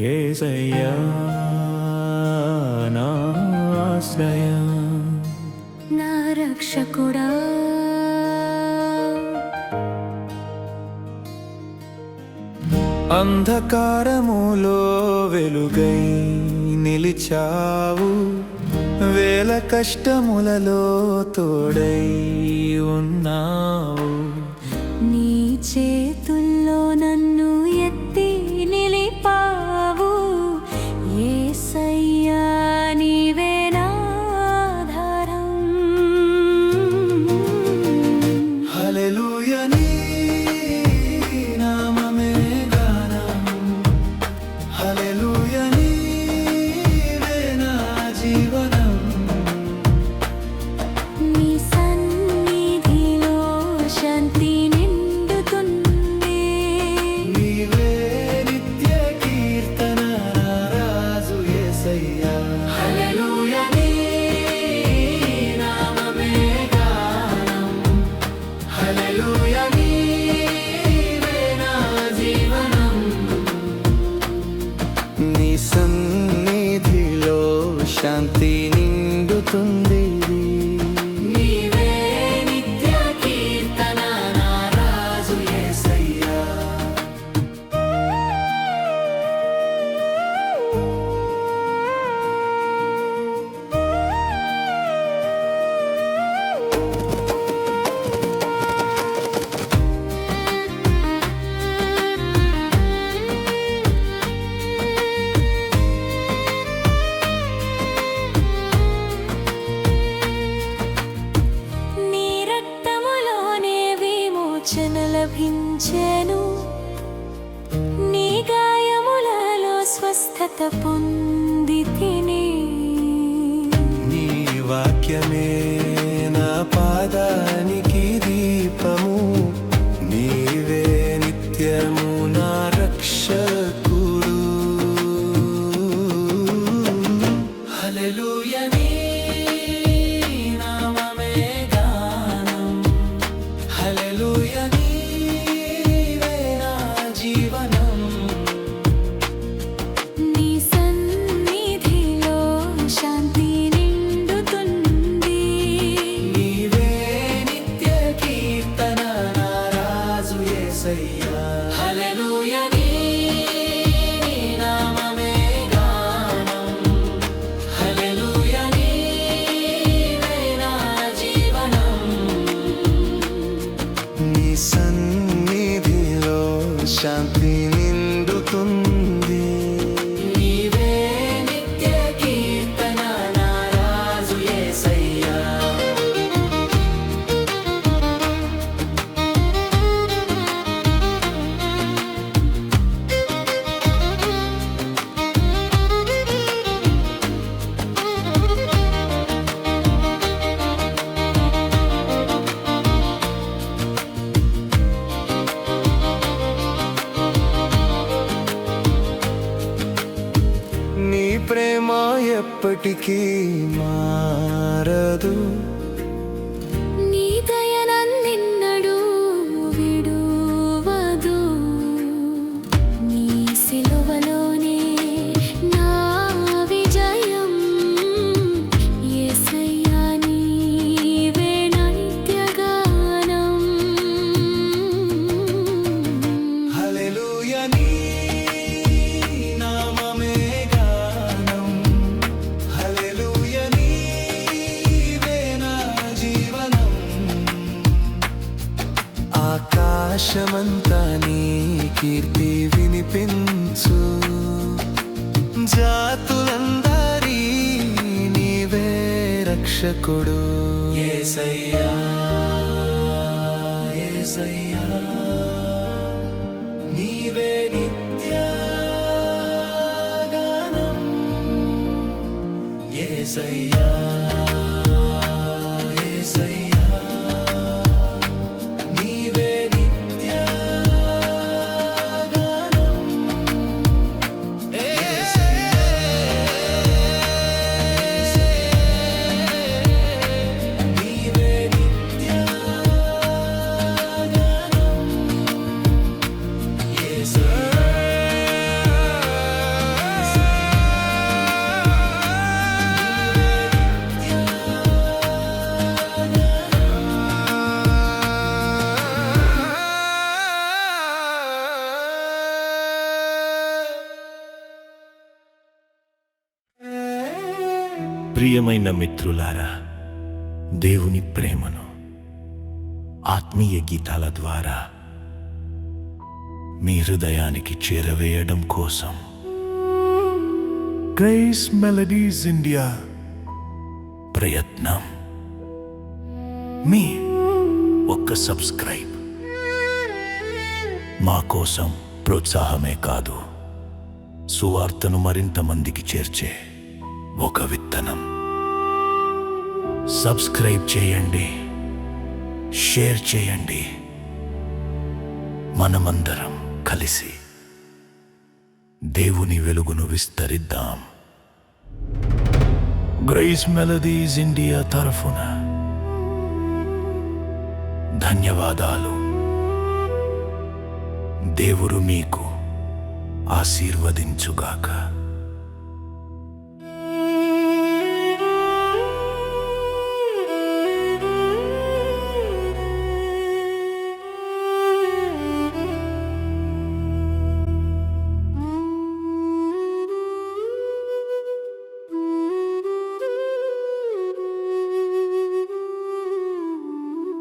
ఏసయ్యా నా ఆశ్రయ నా రక్షకుడా. అంధకారములో వెలుగై నిలిచావు వేల కష్టములలో తోడై ఉన్నావు. నీ చేత aklında upon me. ఎప్పటికీ మారదు. దేశమంతా నీ కీర్తి వినిపించు. జాతులందరి నీవే రక్షకుడు. ఏసయ్యా ఏసయ్యా నీవే ఏసయ్యా. ప్రియమైన మిత్రులారా దేవుని ప్రేమను ఆత్మీయ గీతాల ద్వారా మీ హృదయానికి చేరవేయడం కోసం గ్రేస్ మెలడీస్ ఇండియా ప్రయత్నం. మీ ఒక్క సబ్స్క్రైబ్ మా కోసం ప్రోత్సాహమే కాదు సువార్తను మరింత మందికి చేర్చే ఒక విత్తనం. సబ్స్క్రైబ్ చేయండి. షేర్ చేయండి. మనమందరం కలిసి దేవుని వెలుగును విస్తరిద్దాం. గ్రేస్ మెలడీస్ ఇండియా తరఫున ధన్యవాదాలు. దేవుడు మీకు ఆశీర్వదించుగాక.